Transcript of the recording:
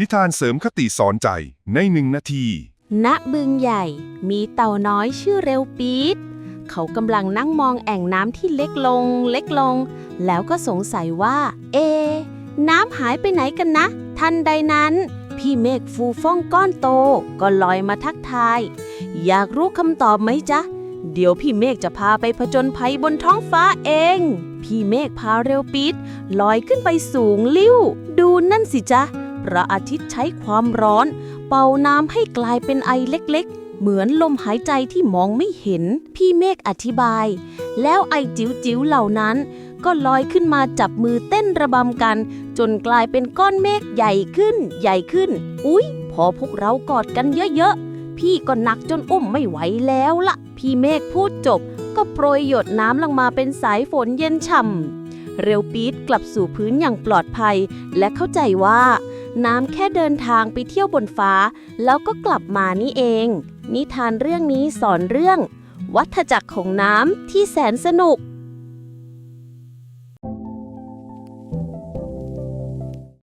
นิทานเสริมคติสอนใจในหนึ่งนาที ณบึงใหญ่ มีเต่าน้อยชื่อเร็วปี๊ด เขากำลังนั่งมองแอ่งน้ำที่เล็กลง เล็กลง แล้วก็สงสัยว่า เอะน้ำหายไปไหนกันนะ ทันใดนั้น พี่เมฆฟูฟ่องก้อนโต ก็ลอยมาทักทาย อยากรู้คำตอบไหมจ๊ะ เดี๋ยวพี่เมฆจะพาไปผจญภัยบนท้องฟ้าเอง พี่เมฆพาเร็วปี๊ดลอยขึ้นไปสูงลิ้ว ดูนั่นสิจ๊ะ พระอาทิตย์ใช้ความร้อน เป่าน้ำให้กลายเป็นไอเล็กๆ เหมือนลมหายใจที่มองไม่เห็น พี่เมฆอธิบาย แล้วไอจิ๋วๆเหล่านั้น ก็ลอยขึ้นมาจับมือเต้นระบำกัน จนกลายเป็นก้อนเมฆใหญ่ขึ้น ใหญ่ขึ้น อุ๊ย พอพวกเรากอดกันเยอะๆ พี่ก็หนักจนอุ้มไม่ไหวแล้วละ่ะ พี่เมฆพูดจบ ก็โปรยหยดน้ำลงมาเป็นสายฝนเย็นฉ่ำเร็วปีดกลับสู่พื้นอย่างปลอดภัย และเข้าใจว่า น้ำแค่เดินทางไปเที่ยวบนฟ้า แล้วก็กลับมานี่เอง นิทานเรื่องนี้สอนเรื่อง วัฏจักรของน้ำที่แสนสนุก